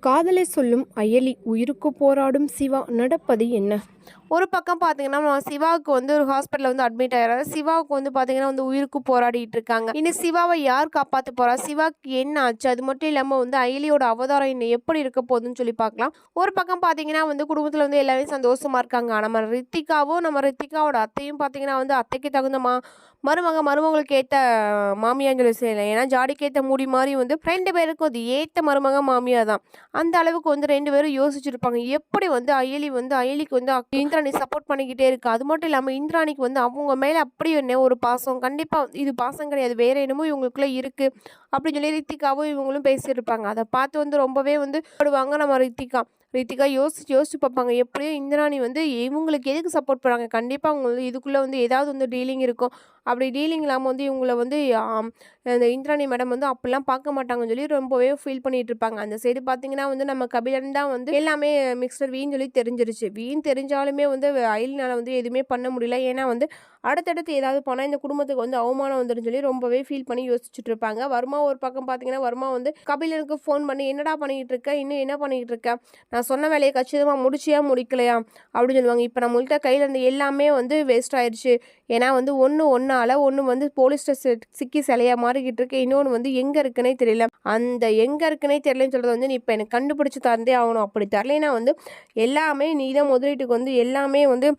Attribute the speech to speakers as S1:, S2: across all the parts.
S1: காதலை சொல்லும் அயலி உயிருக்கு போராடும் சிவா நடப்பது என்ன? ஒரு பக்கம் பார்த்தீங்கன்னா சிவாவுக்கு வந்து ஒரு ஹாஸ்பிட்டலில் வந்து அட்மிட் ஆகிறாரு சிவாவுக்கு வந்து பார்த்தீங்கன்னா வந்து உயிருக்கு போராடிட்டு இருக்காங்க. இன்னும் சிவாவை யார் காப்பாற்ற போறா? சிவாக்கு என்ன ஆச்சு? அது மட்டும் இல்லாமல் வந்து அயலியோட அவதாரம் இன்னும் எப்படி இருக்க போகுதுன்னு சொல்லி பார்க்கலாம் ஒரு பக்கம் பார்த்தீங்கன்னா வந்து குடும்பத்தில் வந்து எல்லாமே சந்தோஷமா இருக்காங்க. நம்ம ரித்திகாவும் நம்ம ரித்திகாவோட அத்தையும் பார்த்தீங்கன்னா வந்து அத்தைக்கு தகுந்த மா மருமக மருமகளுக்கு ஏற்ற மாமியான்னு சொல்லி ஏன்னா ஜாடிக்கு ஏற்ற மூடி மாதிரி வந்து ரெண்டு பேருக்கும் அது ஏற்ற மருமக மாமியா தான். அந்த அளவுக்கு வந்து ரெண்டு பேரும் யோசிச்சிருப்பாங்க. எப்படி வந்து அயலி வந்து அயலிக்கு வந்து இந்திராணி சப்போர்ட் பண்ணிக்கிட்டே இருக்கு. அது மட்டும் இல்லாமல் இந்திராணிக்கு வந்து அவங்க மேலே அப்படி என்ன ஒரு பாசம்? கண்டிப்பாக இது பாசம் கிடையாது. வேற என்னமோ இவங்களுக்குள்ளே இருக்கு. அப்படின்னு சொல்லி ரித்திகாவும் இவங்களும் பேசியிருப்பாங்க. அதை பார்த்து வந்து ரொம்பவே வந்து போடுவாங்க நம்ம ரித்திகா. ரித்திகா யோசிச்சு யோசிச்சு பார்ப்பாங்க எப்படியோ இந்திராணி வந்து இவங்களுக்கு எதுக்கு சப்போர்ட் பண்ணுறாங்க கண்டிப்பாக அவங்க வந்து இதுக்குள்ளே வந்து ஏதாவது வந்து டீலிங் இருக்கும். அப்படி டீலிங் இல்லாமல் வந்து இவங்களை வந்து இந்த இந்திராணி மேடம் வந்து அப்படிலாம் பார்க்க மாட்டாங்கன்னு சொல்லி ரொம்பவே ஃபீல் பண்ணிட்டு இருப்பாங்க. அந்த சைடு பார்த்தீங்கன்னா வந்து நம்ம கபிலன் தான் வந்து எல்லாமே மிக்சர் வீண் சொல்லி தெரிஞ்சிருச்சு. வீண் தெரிஞ்சாலுமே வந்து அயலினால் வந்து எதுவுமே பண்ண முடியல. ஏன்னா வந்து அடுத்தடுத்து ஏதாவது போனால் இந்த குடும்பத்துக்கு வந்து அவமானம் வந்துடும் சொல்லி ரொம்பவே ஃபீல் பண்ணி யோசிச்சுட்டு இருப்பாங்க வருமா ஒரு பக்கம் பார்த்தீங்கன்னா வருமா வந்து கபிலனுக்கு ஃபோன் பண்ணி என்னடா பண்ணிக்கிட்டு இருக்க இன்னும் என்ன பண்ணிக்கிட்டு இருக்க நான் சொன்ன வேலையை கச்சிதமாக முடிச்சியா முடிக்கலையா? அப்படின்னு சொல்லுவாங்க. இப்போ நம்மள்கிட்ட கையில் இருந்த எல்லாமே வந்து வேஸ்ட் ஆயிடுச்சு ஏன்னா வந்து ஒன்று ஒன்றால் ஒன்று வந்து போலீஸ் ஸ்டேஷன் சிக்கி சிலையாக மாறிக்கிட்டு இருக்கு. இன்னொன்று வந்து எங்கே இருக்குன்னே தெரியல. அந்த எங்கே இருக்குன்னே தெரியலன்னு சொல்கிறது வந்து நீ இப்போ எனக்கு கண்டுபிடிச்சி தந்தே ஆகணும். அப்படி தரலைன்னா வந்து எல்லாமே நீ தான் முதலீட்டுக்கு வந்து எல்லாமே வந்து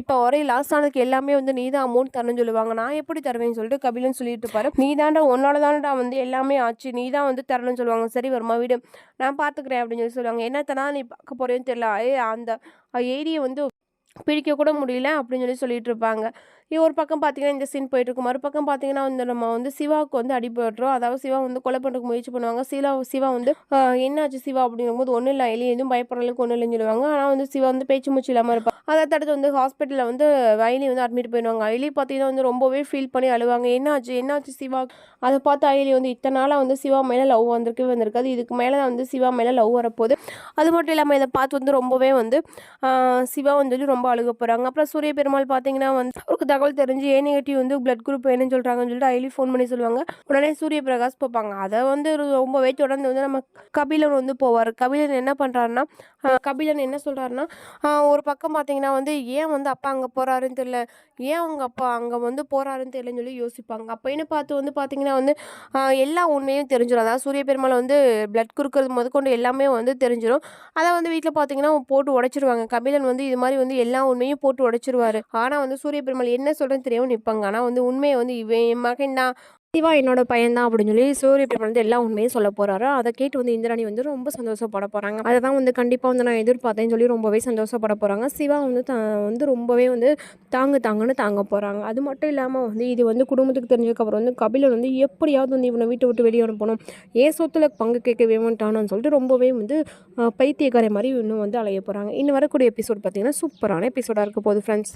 S1: இப்போ வரை லாஸ் ஆனதுக்கு எல்லாமே வந்து நீ தான் அமௌண்ட் தரணும்னு சொல்லுவாங்க. நான் எப்படி தருவேன்னு சொல்லிட்டு கபிலன் சொல்லிட்டு இருப்பாரு நீ தாண்டா உன்னால தான்டா வந்து எல்லாமே ஆச்சு. நீ தான் வந்து தரணும்னு சொல்லுவாங்க. சரி வருமா வீடு? நான் பார்த்துக்கிறேன் அப்படின்னு சொல்லி சொல்லுவாங்க. என்னத்தனா நீ பார்க்க போறேன்னு தெரியல. ஏ அந்த ஏரியை வந்து பிடிக்க கூட முடியல அப்படின்னு சொல்லி சொல்லிட்டு இருப்பாங்க. ஒரு பக்கம் பார்த்தீங்கன்னா இந்த சீன் போயிட்டு இருக்கும் மறுபக்கம் பார்த்தீங்கன்னா வந்து நம்ம வந்து சிவாவுக்கு வந்து அடிபடுறோம். அதாவது சிவா வந்து கொலை பண்ணுறதுக்கு முயற்சி பண்ணுவாங்க. சிவா சிவா வந்து என்னாச்சு சிவா? அப்படிங்கும்போது ஒன்றும் இல்லை எலி எதுவும் பயப்படுற அளவுக்கு ஒன்றும் இல்லைன்னு சொல்லுவாங்க. ஆனால் வந்து சிவா வந்து பேச்சு மூச்சு இல்லாமல் இருப்பாங்க அதை தடுத்து வந்து ஹாஸ்பிட்டலில் வந்து அயலி வந்து அட்மிட் போயிடுவாங்க அயலி பார்த்தீங்கன்னா வந்து ரொம்பவே ஃபீல் பண்ணி அழுவாங்க. என்னாச்சு என்னாச்சு சிவா? அதை பார்த்து அயலி வந்து இத்தனை நாளாக வந்து சிவா மேலே லவ் வந்திருக்கவே வந்திருக்காது. இதுக்கு மேலே தான் வந்து சிவா மேலே லவ் வரப்போகுது. அது மட்டும் இல்லாமல் இதை பார்த்து வந்து ரொம்பவே வந்து சிவா வந்து ரொம்ப அழுக போகிறாங்க அப்புறம் சூரிய பெருமாள் பார்த்தீங்கன்னா வந்து அவருக்கு தகவல் தெரிஞ்சு ஏ நெகட்டிவ் வந்து பிளட் குரூப் வேணும்னு சொல்கிறாங்கன்னு சொல்லிட்டு ஐலி ஃபோன் பண்ணி சொல்லுவாங்க. உடனே சூரிய பிரகாஷ் பார்ப்பாங்க. அதை வந்து ரொம்பவே தொடர்ந்து வந்து நம்ம கபிலன் வந்து போவார். கபிலன் என்ன பண்ணுறாருன்னா கபிலன் என்ன சொல்கிறாருன்னா ஒரு பக்கம் பார்த்தீங்கன்னா வந்து ஏன் வந்து அப்பா அங்கே போகிறாருன்னு தெரியல. ஏன் அவங்க அப்பா அங்கே வந்து போகிறாருன்னு தெரியலன்னு சொல்லி யோசிப்பாங்க. அப்போன்னு பார்த்து வந்து பார்த்தீங்கன்னா வந்து எல்லா உண்மையும் தெரிஞ்சிடும் அதாவது சூரிய பெருமாள் வந்து பிளட் கொடுக்கறது முதற்கொண்டு எல்லாமே வந்து தெரிஞ்சிடும் அதை வந்து வீட்டில் பார்த்தீங்கன்னா போட்டு உடைச்சிருவாங்க. கபிலன் வந்து இது மாதிரி வந்து எல்லா உண்மையும் போட்டு உடைச்சிருவாரு. ஆனால் வந்து சூரிய பெருமாள் என்ன என்ன சொல்கிறேன்னு தெரியாமல் நிற்பாங்க ஆனால் வந்து உண்மையை வந்து இவன் என் மகன் தான். சிவா என்னோட பையன்தான் அப்படின்னு சொல்லி சூரிய பெருமாள் வந்து எல்லா உண்மையும் சொல்ல போறாரு. அதை கேட்டு வந்து இந்திராணி வந்து ரொம்ப சந்தோஷப்பட போறாங்க. அதை தான் வந்து கண்டிப்பாக வந்து நான் எதிர்பார்த்தேன்னு சொல்லி ரொம்பவே சந்தோஷப்பட போறாங்க. சிவா வந்து த வந்து ரொம்பவே வந்து தாங்கு தாங்கன்னு தாங்க போறாங்க. அது மட்டும் இல்லாமல் வந்து இது வந்து குடும்பத்துக்கு தெரிஞ்சதுக்கப்புறம் வந்து கபிலன் வந்து எப்படியாவது வந்து இவனை வீட்டை விட்டு வெளியே அனுப்பணும். ஏன் சொத்துல பங்கு கேட்க வேண்டான்னு சொல்லிட்டு ரொம்பவே வந்து பைத்தியக்காரை பைத்தியக்கார மாதிரி இன்னும் வந்து அலைய போகிறாங்க இன்னும் வரக்கூடிய எபிசோட் பார்த்தீங்கன்னா சூப்பரான எபிசோடாக இருக்க போகுது ஃப்ரெண்ட்ஸ்